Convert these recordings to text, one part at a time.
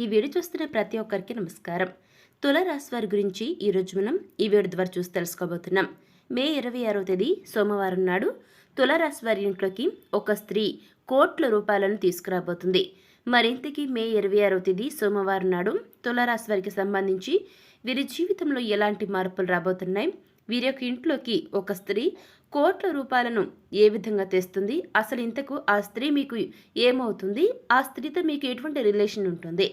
ఈ వీడియో చూస్తున్న ప్రతి ఒక్కరికి నమస్కారం. తులరాశి వారి గురించి ఈరోజు మనం ఈ వీడియో ద్వారా చూసి తెలుసుకోబోతున్నాం. మే ఇరవై ఆరవ తేదీ సోమవారం నాడు తులరాశి వారి ఇంట్లోకి ఒక స్త్రీ కోట్ల రూపాయలను తీసుకురాబోతుంది. మరింతకీ మే ఇరవై ఆరవ తేదీ సోమవారం నాడు తులరాశి వారికి సంబంధించి వీరి జీవితంలో ఎలాంటి మార్పులు రాబోతున్నాయి? వీరి యొక్క ఇంట్లోకి ఒక స్త్రీ కోట్ల రూపాయలను ఏ విధంగా తెస్తుంది? అసలు ఇంతకు ఆ స్త్రీ మీకు ఏమవుతుంది? ఆ స్త్రీతో మీకు ఎటువంటి రిలేషన్ ఉంటుంది?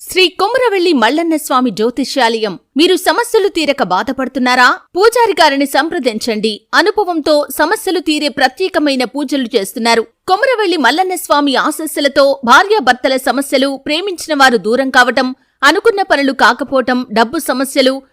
శ్రీ కొమరవెల్లి మల్లన్న స్వామి జ్యోతిష్యాలయం. మీరు సమస్యలు తీరక బాధపడుతున్నారా? పూజారి గారిని సంప్రదించండి. అనుభవంతో సమస్యలు తీరే ప్రత్యేకమైన పూజలు చేస్తున్నారు. కొమరవెల్లి మల్లన్న స్వామి ఆశస్సులతో భార్యాభర్తల సమస్యలు ప్రేమించిన వారు దూరం కావటం అనుకున్న పనులు కాకపోవటం డబ్బు సమస్యలు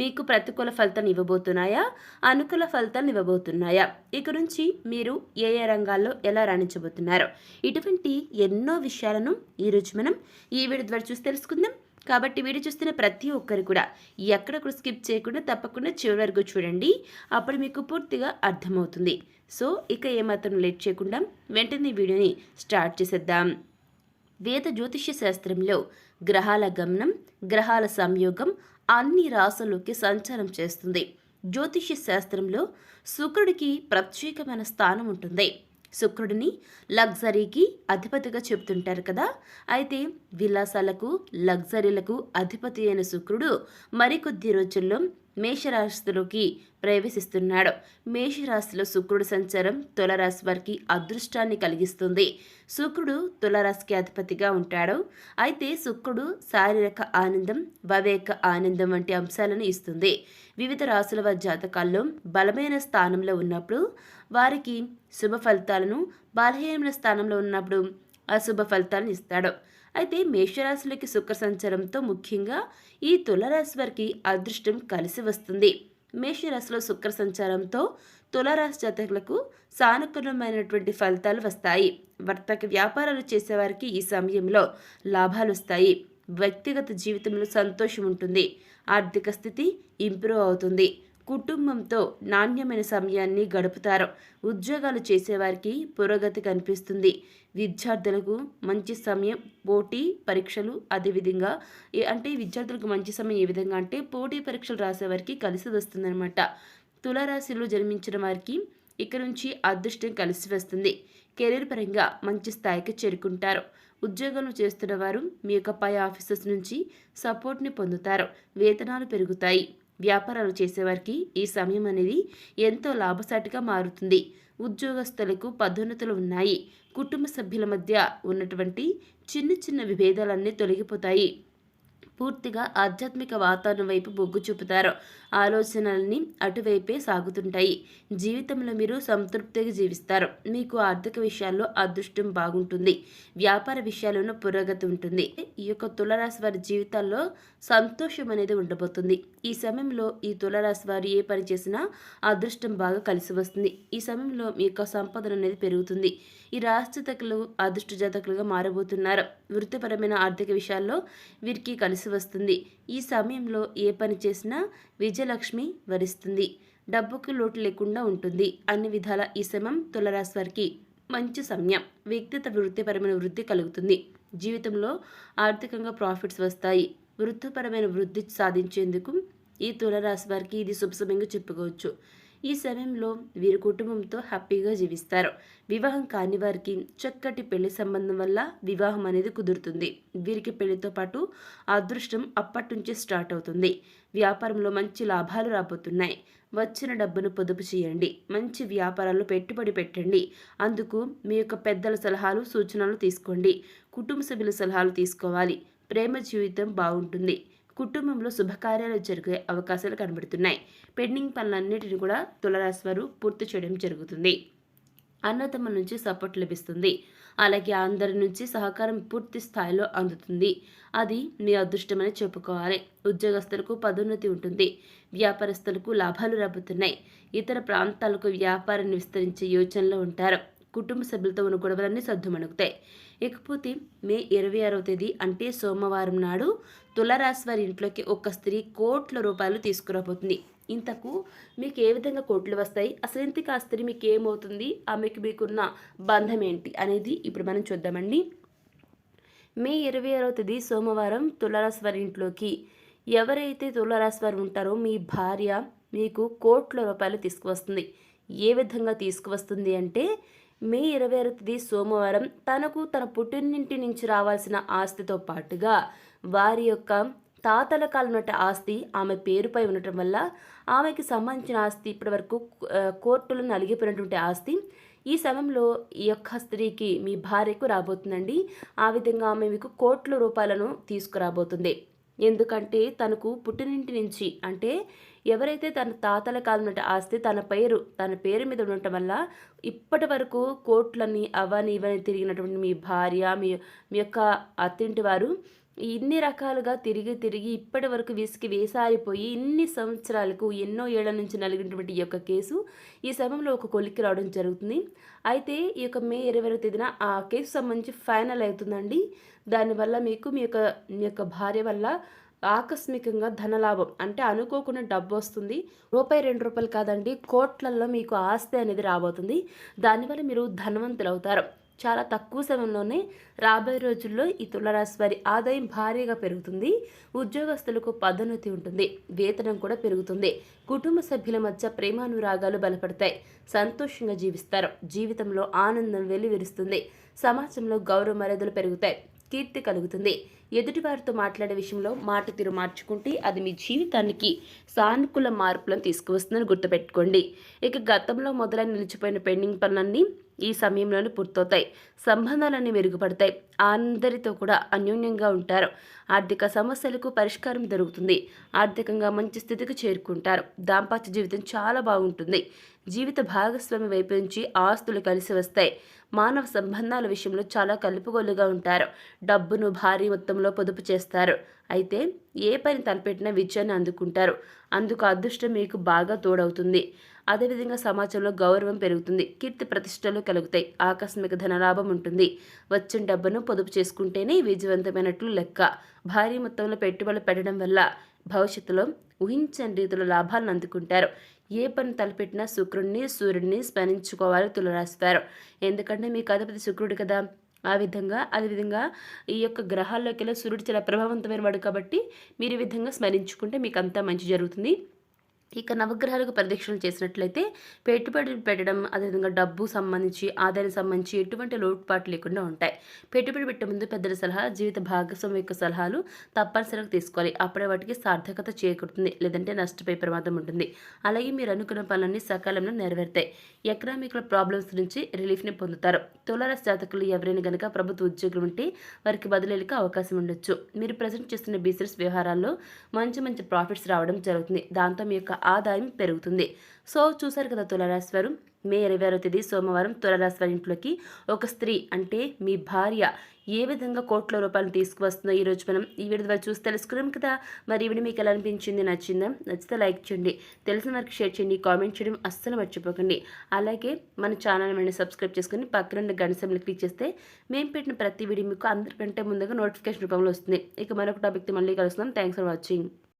మీకు ప్రతికూల ఫలితాన్ని ఇవ్వబోతున్నాయా? అనుకూల ఫలితాలు ఇవ్వబోతున్నాయా? ఇక నుంచి మీరు ఏ ఏ రంగాల్లో ఎలా రాణించబోతున్నారు? ఇటువంటి ఎన్నో విషయాలను ఈరోజు మనం ఈ వీడియో ద్వారా చూసి తెలుసుకుందాం. కాబట్టి వీడియో చూస్తున్న ప్రతి ఒక్కరు కూడా ఎక్కడ కూడా స్కిప్ చేయకుండా తప్పకుండా చివరి వరకు చూడండి. అప్పుడు మీకు పూర్తిగా అర్థమవుతుంది. సో ఇక ఏమాత్రం లేట్ చేయకుండా వెంటనే వీడియోని స్టార్ట్ చేసేద్దాం. వేద జ్యోతిష్య శాస్త్రంలో గ్రహాల గమనం గ్రహాల సంయోగం అన్ని రాసుల్లోకి సంచారం చేస్తుంది. జ్యోతిష్య శాస్త్రంలో శుక్రుడికి ప్రత్యేకమైన స్థానం ఉంటుంది. శుక్రుడిని లగ్జరీకి అధిపతిగా చెబుతుంటారు కదా. అయితే విలాసాలకు లగ్జరీలకు అధిపతి అయిన శుక్రుడు మరికొద్ది రోజుల్లో మేషరాశులకి ప్రవేశిస్తున్నాడు. మేషరాశిలో శుక్రుడు సంచారం తులరాశి వారికి అదృష్టాన్ని కలిగిస్తుంది. శుక్రుడు తులరాశికి అధిపతిగా ఉంటాడు. అయితే శుక్రుడు శారీరక ఆనందం భవేక ఆనందం వంటి అంశాలను ఇస్తుంది. వివిధ రాశుల వారి జాతకాల్లో బలమైన స్థానంలో ఉన్నప్పుడు వారికి శుభ ఫలితాలను బలహీనమైన స్థానంలో ఉన్నప్పుడు అశుభ ఫలితాలను ఇస్తాడు. అయితే మేషరాశులకి శుక్ర సంచారంతో ముఖ్యంగా ఈ తులరాశి వారికి అదృష్టం కలిసి వస్తుంది. మేషరాశిలో శుక్ర సంచారంతో తులరాశి జాతకులకు సానుకూలమైనటువంటి ఫలితాలు వస్తాయి. వర్తక వ్యాపారాలు చేసేవారికి ఈ సమయంలో లాభాలు వస్తాయి. వ్యక్తిగత జీవితంలో సంతోషం ఉంటుంది. ఆర్థిక స్థితి ఇంప్రూవ్ అవుతుంది. కుటుంబంతో నాణ్యమైన సమయాన్ని గడుపుతారు. ఉద్యోగాలు చేసేవారికి పురోగతి కనిపిస్తుంది. విద్యార్థులకు మంచి సమయం పోటీ పరీక్షలు అదేవిధంగా అంటే విద్యార్థులకు మంచి సమయం ఏ విధంగా అంటే పోటీ పరీక్షలు రాసేవారికి కలిసి వస్తుందన్నమాట. తులారాశిలో జన్మించిన వారికి ఇక్కడ నుంచి అదృష్టం కలిసి వస్తుంది. కెరీర్ పరంగా మంచి స్థాయికి చేరుకుంటారు. ఉద్యోగం చేస్తున్న వారు మీ యొక్క పై ఆఫీసర్స్ నుంచి సపోర్ట్ని పొందుతారు. వేతనాలు పెరుగుతాయి. వ్యాపారాలు చేసేవారికి ఈ సమయం అనేది ఎంతో లాభసాటిగా మారుతుంది. ఉద్యోగస్తులకు పదోన్నతులు ఉన్నాయి. కుటుంబ సభ్యుల మధ్య ఉన్నటువంటి చిన్న చిన్న విభేదాలన్నీ తొలగిపోతాయి. పూర్తిగా ఆధ్యాత్మిక వాతావరణం వైపు మొగ్గు చూపుతారు. ఆలోచనల్ని అటువైపే సాగుతుంటాయి. జీవితంలో మీరు సంతృప్తిగా జీవిస్తారు. మీకు ఆర్థిక విషయాల్లో అదృష్టం బాగుంటుంది. వ్యాపార విషయాల్లోనూ పురోగతి ఉంటుంది. ఈ యొక్క తులరాశి వారి జీవితాల్లో సంతోషం అనేది ఉండబోతుంది. ఈ సమయంలో ఈ తులరాశి వారు ఏ పని చేసినా అదృష్టం బాగా కలిసి వస్తుంది. ఈ సమయంలో మీ యొక్క సంపద అనేది పెరుగుతుంది. ఈ రాష్ట్రతకులు అదృష్ట జాతకులుగా మారబోతున్నారు. వృత్తిపరమైన ఆర్థిక విషయాల్లో వీరికి కలిసి వస్తుంది. ఈ సమయంలో ఏ పని చేసినా విజయలక్ష్మి వరిస్తుంది. డబ్బుకి లోటు లేకుండా ఉంటుంది. అన్ని విధాల ఈ సమయం తులరాశి వారికి మంచి సమయం. వ్యక్తిగత వృత్తిపరమైన వృద్ధి కలుగుతుంది. జీవితంలో ఆర్థికంగా ప్రాఫిట్స్ వస్తాయి. వృత్తిపరమైన వృద్ధి సాధించేందుకు ఈ తులరాశి వారికి ఇది శుభ సమయంగా చెప్పుకోవచ్చు. ఈ సమయంలో వీరి కుటుంబంతో హ్యాపీగా జీవిస్తారు. వివాహం కాని వారికి చక్కటి పెళ్ళి సంబంధం వల్ల వివాహం అనేది కుదురుతుంది. వీరికి పెళ్ళితో పాటు అదృష్టం అప్పటి నుంచి స్టార్ట్ అవుతుంది. వ్యాపారంలో మంచి లాభాలు రాబోతున్నాయి. వచ్చిన డబ్బును పొదుపు చేయండి. మంచి వ్యాపారాల్లో పెట్టుబడి పెట్టండి. అందుకు మీ యొక్క పెద్దల సలహాలు సూచనలు తీసుకోండి. కుటుంబ సభ్యుల సలహాలు తీసుకోవాలి. ప్రేమ జీవితం బాగుంటుంది. కుటుంబంలో శుభకార్యాలు జరిగే అవకాశాలు కనబడుతున్నాయి. పెండింగ్ పనులన్నిటిని కూడా తులరాశి వారు పూర్తి చేయడం జరుగుతుంది. అన్నతమ్మ నుంచి సపోర్ట్ లభిస్తుంది. అలాగే అందరి నుంచి సహకారం పూర్తి స్థాయిలో అందుతుంది. అది మీ అదృష్టమని చెప్పుకోవాలి. ఉద్యోగస్తులకు పదోన్నతి ఉంటుంది. వ్యాపారస్తులకు లాభాలు రాబోతున్నాయి. ఇతర ప్రాంతాలకు వ్యాపారాన్ని విస్తరించే యోచనలో ఉంటారు. కుటుంబ సభ్యులతో ఉన్న గొడవలన్నీ సర్దుమణుగుతాయి ఇకపోతే మే ఇరవై ఆరవ తేదీ అంటే సోమవారం నాడు తులరాశి వారి ఇంట్లోకి ఒక స్త్రీ కోట్ల రూపాయలు తీసుకురాబోతుంది. ఇంతకు మీకు ఏ విధంగా కోట్లు వస్తాయి? అసలు ఇంతకు ఆ స్త్రీ మీకు ఏమవుతుంది? ఆమెకు మీకున్న బంధం ఏంటి? అనేది ఇప్పుడు మనం చూద్దామండి. మే ఇరవై ఆరవ తేదీ సోమవారం తులారాశి వారి ఇంట్లోకి ఎవరైతే తులారాశి వారు ఉంటారో మీ భార్య మీకు కోట్ల రూపాయలు తీసుకువస్తుంది. ఏ విధంగా తీసుకువస్తుంది అంటే మే ఇరవై ఆరవ తేదీ సోమవారం తనకు తన పుట్టినింటి నుంచి రావాల్సిన ఆస్తితో పాటుగా వారి యొక్క తాతల కాలం ఆస్తి ఆమె పేరుపై ఉండటం వల్ల ఆమెకి సంబంధించిన ఆస్తి ఇప్పటివరకు కోర్టులను నలిగిపోయినటువంటి ఆస్తి ఈ సమయంలో ఈ యొక్క స్త్రీకి మీ భార్యకు రాబోతుందండి. ఆ విధంగా ఆమె మీకు కోట్ల రూపాయలను తీసుకురాబోతుంది. ఎందుకంటే తనకు పుట్టినింటి నుంచి అంటే ఎవరైతే తన తాతల కాలం ఆస్తి తన పేరు తన పేరు మీద ఉండటం వల్ల ఇప్పటి వరకు కోట్లని అవని ఇవని తిరిగినటువంటి మీ భార్య మీ మీ యొక్క అత్తింటి వారు ఇన్ని రకాలుగా తిరిగి తిరిగి ఇప్పటి వరకు విసికి వేసారిపోయి ఇన్ని సంవత్సరాలకు ఎన్నో ఏళ్ళ నుంచి నలిగినటువంటి ఈ యొక్క కేసు ఈ సమయంలో ఒక కొలిక్కి రావడం జరుగుతుంది. అయితే ఈ యొక్క మే ఇరవై తేదీన ఆ కేసు సంబంధించి ఫైనల్ అవుతుందండి. దానివల్ల మీకు మీ యొక్క మీ యొక్క భార్య వల్ల ఆకస్మికంగా ధనలాభం. అంటే అనుకోకుండా డబ్బు వస్తుంది రూపాయి రెండు రూపాయలు కాదండి కోట్లల్లో మీకు ఆస్తి అనేది రాబోతుంది. దానివల్ల మీరు ధనవంతులు అవుతారు చాలా తక్కువ సమయంలోనే రాబోయే రోజుల్లో ఈ తులరాశి వారి ఆదాయం భారీగా పెరుగుతుంది. ఉద్యోగస్తులకు పదోన్నతి ఉంటుంది. వేతనం కూడా పెరుగుతుంది. కుటుంబ సభ్యుల మధ్య ప్రేమానురాగాలు బలపడతాయి. సంతోషంగా జీవిస్తారు. జీవితంలో ఆనందం వెల్లివిరుస్తుంది. సమాజంలో గౌరవ మర్యాదలు పెరుగుతాయి. కీర్తి కలుగుతుంది. ఎదుటివారితో మాట్లాడే విషయంలో మాట తీరు మార్చుకుంటే అది మీ జీవితానికి సానుకూల మార్పులను తీసుకువస్తుందని గుర్తుపెట్టుకోండి. ఇక గతంలో మొదలై నిలిచిపోయిన పెండింగ్ పనులన్నీ ఈ సమయంలోనే పూర్తవుతాయి. సంబంధాలన్నీ మెరుగుపడతాయి. అందరితో కూడా అన్యోన్యంగా ఉంటారు. ఆర్థిక సమస్యలకు పరిష్కారం దొరుకుతుంది. ఆర్థికంగా మంచి స్థితికి చేరుకుంటారు. దాంపత్య జీవితం చాలా బాగుంటుంది. జీవిత భాగస్వామి వైపు నుంచి ఆస్తులు కలిసి వస్తాయి. మానవ సంబంధాల విషయంలో చాలా కలుపుగోలుగా ఉంటారు. డబ్బును భారీ మొత్తంలో పొదుపు చేస్తారు. అయితే ఏ పని తలపెట్టినా విజయాన్ని అందుకుంటారు. అందుకు అదృష్టం మీకు బాగా తోడవుతుంది. అదేవిధంగా సమాజంలో గౌరవం పెరుగుతుంది. కీర్తి ప్రతిష్టలు కలుగుతాయి. ఆకస్మిక ధనలాభం ఉంటుంది. వచ్చిన డబ్బును పొదుపు చేసుకుంటేనే విజయవంతమైనట్లు లెక్క. భారీ మొత్తంలో పెట్టుబడులు పెట్టడం వల్ల భవిష్యత్తులో ఊహించని రీతిలో లాభాలను అందుకుంటారు. ఏ పని తలపెట్టినా శుక్రుడిని సూర్యుడిని స్మరించుకోవాలి తులరాస్తారు ఎందుకంటే మీకు అధిపతి శుక్రుడు కదా. ఆ విధంగా అదేవిధంగా ఈ యొక్క గ్రహాల్లోకి వెళ్ళి సూర్యుడు చాలా ప్రభావవంతమైన వాడు కాబట్టి మీరు ఈ విధంగా స్మరించుకుంటే మీకు అంతా మంచి జరుగుతుంది. ఇక నవగ్రహాలకు ప్రదక్షిణలు చేసినట్లయితే పెట్టుబడులు పెట్టడం అదేవిధంగా డబ్బు సంబంధించి ఆదాయానికి సంబంధించి ఎటువంటి లోటుపాట్లు లేకుండా ఉంటాయి. పెట్టుబడి పెట్టే ముందు పెద్దల సలహా జీవిత భాగస్వామి యొక్క సలహాలు తప్పనిసరిగా తీసుకోవాలి. అప్పుడే వాటికి సార్థకత చేకూరుతుంది లేదంటే నష్టపోయే ప్రమాదం ఉంటుంది. అలాగే మీరు అనుకున్న పనులన్నీ సకాలంలో నెరవేరుతాయి. ఎకనామికల్ ప్రాబ్లమ్స్ నుంచి రిలీఫ్ని పొందుతారు. తులారాశి జాతకులు ఎవరైనా కనుక ప్రభుత్వ ఉద్యోగులు ఉంటే వారికి బదిలీలకు అవకాశం ఉండొచ్చు. మీరు ప్రజెంట్ చేస్తున్న బిజినెస్ వ్యవహారాల్లో మంచి మంచి ప్రాఫిట్స్ రావడం జరుగుతుంది. దాంతో మీ యొక్క ఆదాయం పెరుగుతుంది. సో చూసారు కదా తులారాశి వారు మే ఇరవై ఆరో తేదీ సోమవారం తులారాశి వారి ఇంట్లోకి ఒక స్త్రీ అంటే మీ భార్య ఏ విధంగా కోట్ల రూపాయలు తీసుకువస్తుందో ఈరోజు మనం ఈ వీడియో ద్వారా చూసి తెలుసుకున్నాం కదా. మరి ఈ వీడియో మీకు ఎలా అనిపించింది? నచ్చిందా? నచ్చితే లైక్ చేయండి. తెలిసిన వారికి షేర్ చేయండి. కామెంట్ చేయడం అస్సలు మర్చిపోకండి. అలాగే మన ఛానల్ వెంటనే సబ్స్క్రైబ్ చేసుకుని పక్కన ఉన్న గంట క్లిక్ చేస్తే మేము పెట్టిన ప్రతి వీడియో మీకు అందరికంటే ముందుగా నోటిఫికేషన్ రూపంలో వస్తుంది. ఇక మరొక టాపిక్తో మళ్ళీ కలుస్తున్నాం. Thanks for watching.